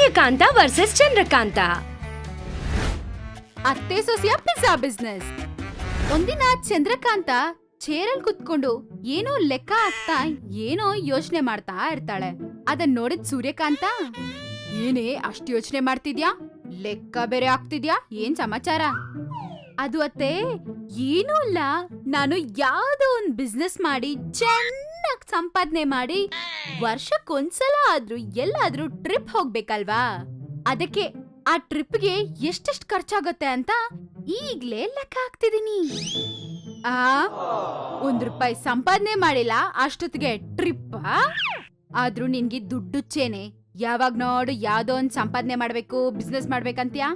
Suryakanta versus Chandrakanta. ಅತ್ತೆ ಸೊಸೆಯ pizza business ಒಂದಿನ ಚಂದ್ರಕಾಂತ ಚೇರಲ್ ಕುತ್ಕೊಂಡು ಏನೋ ಲೆಕ್ಕ ಹಾಕ್ತಾ, ಏನೋ ಯೋಚನೆ ಮಾಡ್ತಾ ಇರ್ತಾಳೆ. ಅದನ್ ನೋಡಿದ್ ಸೂರ್ಯಕಾಂತ, ಏನೇ ಅಷ್ಟ್ ಯೋಚನೆ ಮಾಡ್ತಿದ್ಯಾ? ಲೆಕ್ಕ ಬೇರೆ ಆಗ್ತಿದ್ಯಾ ಏನ್ ಸಮಾಚಾರ? ಅದು ಅತ್ತೆ, ಏನೂ ಅಲ್ಲ. ನಾನು ಯಾವ್ದೋ ಒಂದ್ ಬಿಸ್ನೆಸ್ ಮಾಡಿ ಚೆನ್ನಾಗ್ ಸಂಪಾದನೆ ಮಾಡಿ ವರ್ಷಕ್ಕೊಂದ್ಸಲ ಆದ್ರೂ ಎಲ್ಲಾದ್ರೂ ಟ್ರಿಪ್ ಹೋಗ್ಬೇಕಲ್ವಾ? ಅದಕ್ಕೆ ಆ ಟ್ರಿಪ್ಗೆ ಎಷ್ಟೆಷ್ಟು ಖರ್ಚಾಗುತ್ತೆ ಅಂತ ಈಗ್ಲೇ ಲೆಕ್ಕ ಹಾಕ್ತಿದೀನಿ. ಆ, ಒಂದ್ ರೂಪಾಯಿ ಸಂಪಾದನೆ ಮಾಡಿಲ್ಲ, ಅಷ್ಟೊತ್ತಿಗೆ ಟ್ರಿಪ್ ಆದ್ರೂ ನಿನ್ಗೆ ದುಡ್ಡುಚ್ಚೇನೆ ಯಾವಾಗ ನೋಡು ಯಾವ್ದೋ ಒಂದ್ ಸಂಪಾದನೆ ಮಾಡ್ಬೇಕು, ಬಿಸ್ನೆಸ್ ಮಾಡ್ಬೇಕಂತ್ಯಾ?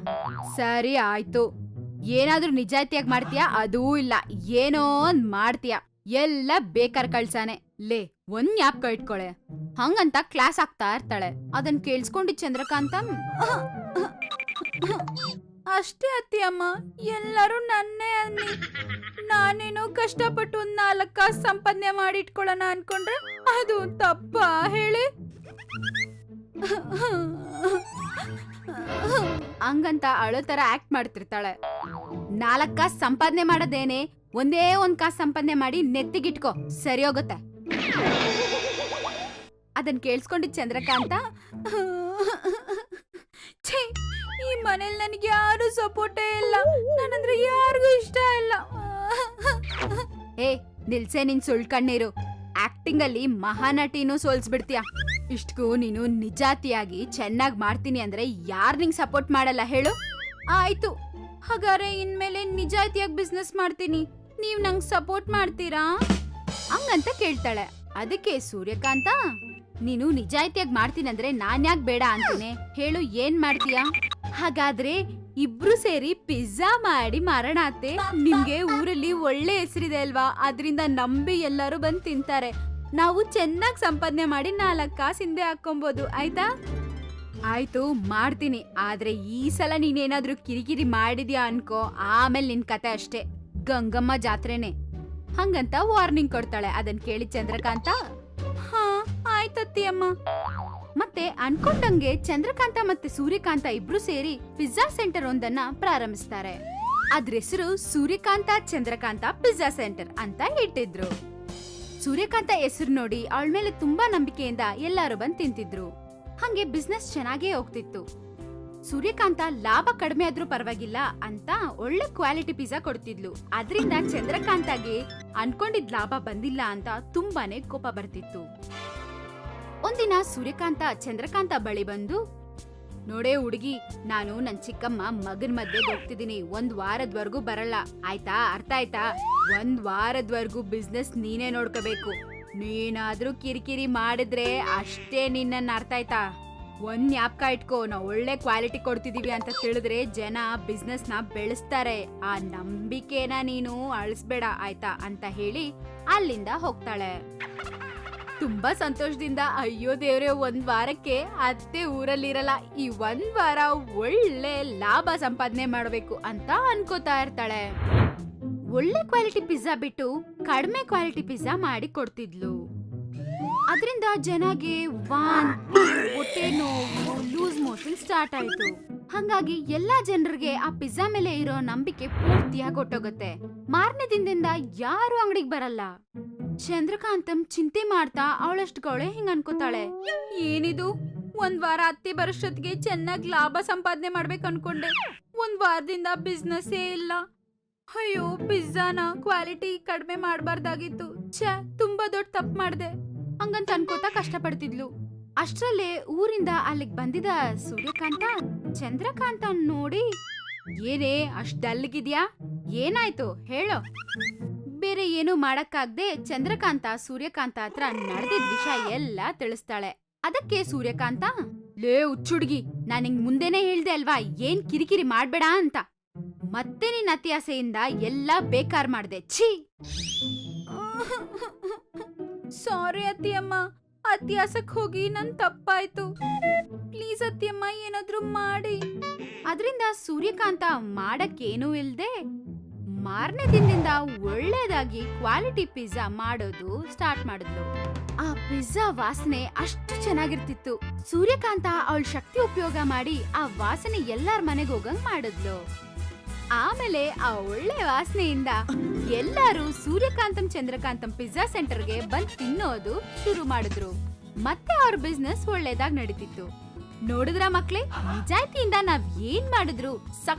ಸರಿ ಆಯ್ತು. ಏನಾದ್ರೂ ನಿಜಾಯಿತಿಯಾಗಿ ಮಾಡ್ತೀಯಾ? ಅದೂ ಇಲ್ಲ. ಏನೋ ಒಂದ್ ಮಾಡ್ತೀಯ? ಎಲ್ಲ ಬೇಕಾರ್ ಕಳ್ಸಾನೆ. ಲೇ ಒಂದ್ ಜ್ಞಾಪಕ ಇಟ್ಕೊಳೆ. ಹಂಗಂತ ಕ್ಲಾಸ್ ಆಗ್ತಾ ಇರ್ತಾಳೆ. ಅದನ್ ಕೇಳಿಸ್ಕೊಂಡಿದ್ ಚಂದ್ರಕಾಂತ ಅಷ್ಟೇ ಅತ್ತಿ ಅಮ್ಮ ಎಲ್ಲರೂ ನನ್ನೇ ಅನ್ನಿ. ನಾನೇನೋ ಕಷ್ಟಪಟ್ಟು ಒಂದ್ ನಾಲ್ಕ ಸಂಪಾದನೆ ಮಾಡಿ ಇಟ್ಕೊಳ್ಳೋಣ ಅನ್ಕೊಂಡ್ರೆ ಅದು ತಪ್ಪ ಹೇಳಿ. ಹಂಗಂತ ಅಳೋ ತರ ಆಕ್ಟ್ ಮಾಡ್ತಿರ್ತಾಳೆ. ನಾಲ್ಕ ಸಂಪಾದನೆ ಮಾಡೋದೇನೆ ಒಂದೇ ಒಂದ್ ಕಾಸು ಸಂಪಾದನೆ ಮಾಡಿ ನೆತ್ತಿಗಿಟ್ಕೋ. ಸರಿ ಹೋಗುತ್ತೆ. ಅದನ್ ಕೇಳಿಸ್ಕೊಂಡಿದ್ ಚಂದ್ರಕಾಂತ? ಛೇ, ಈ ಮನೇಲಿ ನನಗೆ ಯಾರು ಸಪೋರ್ಟೇ ಇಲ್ಲ. ನಾನಂದ್ರೆ ಯಾರಿಗೂ ಇಷ್ಟ ಇಲ್ಲ. ಏ, ನಿಲ್ಸೆ ನಿನ್ ಸುಳ್ ಕಣ್ಣೀರು. ಆಕ್ಟಿಂಗ್ ಅಲ್ಲಿ ಮಹಾನಟಿನೂ ಸೋಲ್ಸ್ಬಿಡ್ತೀಯ. ಇಷ್ಟಕ್ಕೂ ನೀನು ನಿಜಾತಿಯಾಗಿ ಚೆನ್ನಾಗಿ ಮಾಡ್ತೀನಿ ಅಂದ್ರೆ ಯಾರು ನಿಂಗೆ ಸಪೋರ್ಟ್ ಮಾಡಲ್ಲ ಹೇಳು? ಆಯ್ತು. ಹಾಗಾದ್ರೆ ಇನ್ಮೇಲೆ ನಿಜಾತಿಯಾಗಿ ಬಿಸ್ನೆಸ್ ಮಾಡ್ತೀನಿ. ನೀವ್ ನಂಗ್ ಸಪೋರ್ಟ್ ಮಾಡ್ತೀರಾ? ಹಂಗಂತ ಕೇಳ್ತಾಳೆ. ಅದಕ್ಕೆ ಸೂರ್ಯಕಾಂತ, ನೀನು ನಿಜಾಯಿತಿಯಾಗಿ ಮಾಡ್ತೀನಂದ್ರೆ ನಾನ್ ಯಾಕೆ ಬೇಡ ಅಂತೀನಿ? ಹೇಳು, ಏನ್ ಮಾಡ್ತೀಯ? ಹಾಗಾದ್ರೆ ಇಬ್ರು ಸೇರಿ ಪಿಜ್ಜಾ ಮಾಡಿ ಮಾರೋಣ ಅತ್ತೆ. ನಿಮ್ಗೆ ಊರಲ್ಲಿ ಒಳ್ಳೆ ಹೆಸರಿದೆ ಅಲ್ವಾ? ಅದರಿಂದ ನಂಬಿ ಎಲ್ಲರೂ ಬಂದ್ ತಿಂತಾರೆ. ನಾವು ಚೆನ್ನಾಗಿ ಸಂಪಾದನೆ ಮಾಡಿ ನಾಲ್ಕು ಕಾಸು ಹಿಂದೆ ಹಾಕೊಬಹುದು ಆಯ್ತಾ? ಆಯ್ತು, ಮಾಡ್ತೀನಿ. ಆದ್ರೆ ಈ ಸಲ ನೀನೇನಾದ್ರೂ ಕಿರಿಕಿರಿ ಮಾಡಿದ್ಯಾ ಅನ್ಕೋ. ಆಮೇಲೆ ನಿನ್ ಕತೆ ಅಷ್ಟೇ. ಗಂಗಮ್ಮ ಜಾತ್ರೆನೆ. ಹಂಗಂತ ವಾರ್ನಿಂಗ್ ಕೊಡ್ತಾಳೆ. ಅದನ್ ಕೇಳಿ ಚಂದ್ರಕಾಂತ, ಹಾ ಆಯ್ತತ್ತಿ ಅಮ್ಮ. ಮತ್ತೆ ಅನ್ಕೊಂಡಂಗೆ ಚಂದ್ರಕಾಂತ ಮತ್ತೆ ಸೂರ್ಯಕಾಂತ ಇಬ್ರು ಸೇರಿ ಪಿಜ್ಜಾ ಸೆಂಟರ್ ಒಂದನ್ನ ಪ್ರಾರಂಭಿಸ್ತಾರೆ. ಅದ್ರ ಹೆಸರು ಸೂರ್ಯಕಾಂತ, ಚಂದ್ರಕಾಂತ ಪಿಜ್ಜಾ ಸೆಂಟರ್ ಅಂತ ಇಟ್ಟಿದ್ರು ಸೂರ್ಯಕಾಂತ ಹೆಸರು ನೋಡಿ ಅವಳ ಮೇಲೆ ತುಂಬಾ ನಂಬಿಕೆಯಿಂದ ಎಲ್ಲಾರು ಬಂದ್ ತಿಂತಿದ್ರು. ಹಂಗೆ ಬಿಸ್ನೆಸ್ ಚೆನ್ನಾಗೇ ಹೋಗ್ತಿತ್ತು. ಸೂರ್ಯಕಾಂತ ಲಾಭ ಕಡಿಮೆ ಆದ್ರೂ ಪರವಾಗಿಲ್ಲ ಅಂತ ಒಳ್ಳೆ ಕ್ವಾಲಿಟಿ ಪಿಜ್ಜಾ ಕೊಡ್ತಿದ್ಲು. ಅದರಿಂದ ಚಂದ್ರಕಾಂತಗೆ ಅನ್ಕೊಂಡಿದ್ ಲಾಭ ಬಂದಿಲ್ಲ ಅಂತ ತುಂಬಾನೇ ಕೋಪ ಬರ್ತಿತ್ತು. ಒಂದಿನ ಸೂರ್ಯಕಾಂತ ಚಂದ್ರಕಾಂತ ಬಳಿ ಬಂದು, ನೋಡೇ ಹುಡುಗಿ, ನಾನು ನನ್ ಚಿಕ್ಕಮ್ಮ ಮಗನ ಮಧ್ಯೆ ಹೋಗ್ತಿದ್ದೀನಿ ಒಂದ್ ವಾರದ್ವರೆಗೂ ಬರಲ್ಲ. ಆಯ್ತಾ? ಅರ್ಥ ಆಯ್ತಾ? ಒಂದ್ ವಾರದ್ವರೆಗೂ ಬಿಸ್ನೆಸ್ ನೀನೇ ನೋಡ್ಕೋಬೇಕು. ನೀನಾದ್ರೂ ಕಿರಿಕಿರಿ ಮಾಡಿದ್ರೆ ಅಷ್ಟೇ ನಿನ್ನ ಅರ್ಥ ಆಯ್ತಾ? ಒಂದ್ ಜ್ಞಾಪಕ ಇಟ್ಕೋ, ನಾವು ಒಳ್ಳೆ ಕ್ವಾಲಿಟಿ ಕೊಡ್ತಿದೀವಿ ಅಂತ ತಿಳಿದ್ರೆ ಜನ ಬಿಸ್ನೆಸ್ನ ಬೆಳೆಸ್ತಾರೆ. ಆ ನಂಬಿಕೆನ ನೀನು ಅಳಿಸ್ಬೇಡ, ಆಯ್ತಾ? ಅಂತ ಹೇಳಿ ಅಲ್ಲಿಂದ ಹೋಗ್ತಾಳೆ. ತುಂಬಾ ಸಂತೋಷದಿಂದ, ಅಯ್ಯೋ ದೇವ್ರೆ, ಒಂದ್ ವಾರಕ್ಕೆ ಅತ್ತೆ ಊರಲ್ಲಿರಲ್ಲ, ಈ ಒಂದ್ ವಾರ ಒಳ್ಳೆ ಲಾಭ ಸಂಪಾದನೆ ಮಾಡಬೇಕು ಅಂತ ಅನ್ಕೋತಾ ಇರ್ತಾಳೆ. ಒಳ್ಳೆ ಕ್ವಾಲಿಟಿ ಪಿಜ್ಜಾ ಬಿಟ್ಟು ಕಡಿಮೆ ಕ್ವಾಲಿಟಿ ಪಿಜ್ಜಾ ಮಾಡಿ ಕೊಡ್ತಿದ್ಲು. ಅದರಿಂದ ಜನಗೆ ವಾನ್ ಹೊಟ್ಟೆ ನೋವು ಲೂಸ್ ಮೋಷನ್ ಸ್ಟಾರ್ಟ್ ಆಯ್ತು. ಹಂಗಾಗಿ ಎಲ್ಲಾ ಜನರಿಗೆ ಆ ಪಿಜ್ಜಾ ಮೇಲೆ ಇರೋ ನಂಬಿಕೆ ಪೂರ್ತಿಯಾಗಿ ಹೊಟ್ಟೋಗುತ್ತೆ ಮಾರನೇ ದಿನದಿಂದ ಯಾರು ಅಂಗಡಿಗೆ ಬರಲ್ಲ. ಚಂದ್ರಕಾಂತಂ ಚಿಂತೆ ಮಾಡ್ತಾ ಅವಳಷ್ಟಗವಳೆ ಹಿಂಗ ಅನ್ಕೋತಾಳೆ. ಏನಿದು? ಒಂದ್ ವಾರ ಹತ್ತಿ ಬರೋಷ್ಟೊತ್ತಿಗೆ ಚೆನ್ನಾಗಿ ಲಾಭ ಸಂಪಾದನೆ ಮಾಡ್ಬೇಕು ಅನ್ಕೊಂಡೆ. ಒಂದ್ ವಾರದಿಂದ ಬಿಸ್ನೆಸ್ಸೇ ಇಲ್ಲ. ಅಯ್ಯೋ ಪಿಜ್ಜಾನ ಕ್ವಾಲಿಟಿ ಕಡಿಮೆ ಮಾಡಬಾರ್ದಾಗಿತ್ತು. ಛ, ತುಂಬಾ ದೊಡ್ಡ ತಪ್ಪು ಮಾಡ್ದೆ. ಹಂಗಂತ ಅನ್ಕೋತಾ ಕಷ್ಟಪಡ್ತಿದ್ಲು. ಅಷ್ಟರಲ್ಲೇ ಊರಿಂದ ಅಲ್ಲಿಗೆ ಬಂದಿದ ಸೂರ್ಯಕಾಂತ ಚಂದ್ರಕಾಂತ ನೋಡಿ, ಏನೇ ಅಷ್ಟ್ ಡಲ್ಗಿದ್ಯಾ? ಏನಾಯ್ತು? ಹೇಳೋ. ಬೇರೆ ಏನು ಮಾಡಕ್ಕಾಗ್ದೆ ಚಂದ್ರಕಾಂತ ಸೂರ್ಯಕಾಂತ ಹತ್ರ ನಡೆದಿದ್ ವಿಷಯ ಎಲ್ಲ ತಿಳಿಸ್ತಾಳೆ. ಅದಕ್ಕೆ ಸೂರ್ಯಕಾಂತ, ಲೇ ಹುಚ್ಚುಡ್ಗಿ, ನಾನ್ ನಿಂಗ್ ಮುಂದೆನೆ ಹೇಳ್ದೆ ಅಲ್ವಾ? ಏನ್ ಕಿರಿಕಿರಿ ಮಾಡ್ಬೇಡ ಅಂತ. ಮತ್ತೆ ನಿನ್ ಅತ್ಯಾಸೆಯಿಂದ ಎಲ್ಲ ಬೇಕಾರ ಮಾಡ್ದೆ. ಛೀ. ಸಾರಿ ಅತ್ತಿಯಮ್ಮ. ಅತ್ಯಾಸಕ್ ಹೋಗಿ ನನ್ ತಪ್ಪಾಯ್ತು. ಪ್ಲೀಸ್ ಅತ್ತಿಯಮ್ಮ, ಏನಾದ್ರೂ ಮಾಡಿ. ಅದರಿಂದ ಸೂರ್ಯಕಾಂತ ಮಾಡಕ್ಕೇನೂ ಇಲ್ದೆ ಮಾರನೇ ದಿನದಿಂದ ಒಳ್ಳೇದಾಗಿ ಕ್ವಾಲಿಟಿ ಪಿಜ್ಜಾ ಮಾಡೋದು ಸ್ಟಾರ್ಟ್ ಮಾಡಿದ್ಲು. ಆ ಪಿಜ್ಜಾ ವಾಸನೆ ಅಷ್ಟು ಚೆನ್ನಾಗಿರ್ತಿತ್ತು. ಸೂರ್ಯಕಾಂತ ಅವಳ ಶಕ್ತಿ ಉಪಯೋಗ ಮಾಡಿ ಆ ವಾಸನೆ ಎಲ್ಲಾರ ಮನೆಗೆ ಹೋಗಂಗ್ ಮಾಡಿದ್ಲು. ಆಮೇಲೆ ಆ ಒಳ್ಳೆ ವಾಸನೆಯಿಂದ ಎಲ್ಲರೂ ಸೂರ್ಯಕಾಂತಂ, ಚಂದ್ರಕಾಂತಂ, ಪಿಜ್ಜಾ ಸೆಂಟರ್ಗೆ ಬಂದ್ ತಿನ್ನೋದು ಶುರು ಮಾಡಿದ್ರು. ಮತ್ತೆ ಅವ್ರ ಬಿಸ್ನೆಸ್ ಒಳ್ಳೇದಾಗ್ ನಡೀತಿತ್ತು. ನೋಡಿದ್ರ ಮಕ್ಳೇ, ನಿಜಾಯ್ತಿಯಿಂದ ನಾವ್ ಏನ್ ಮಾಡಿದ್ರು?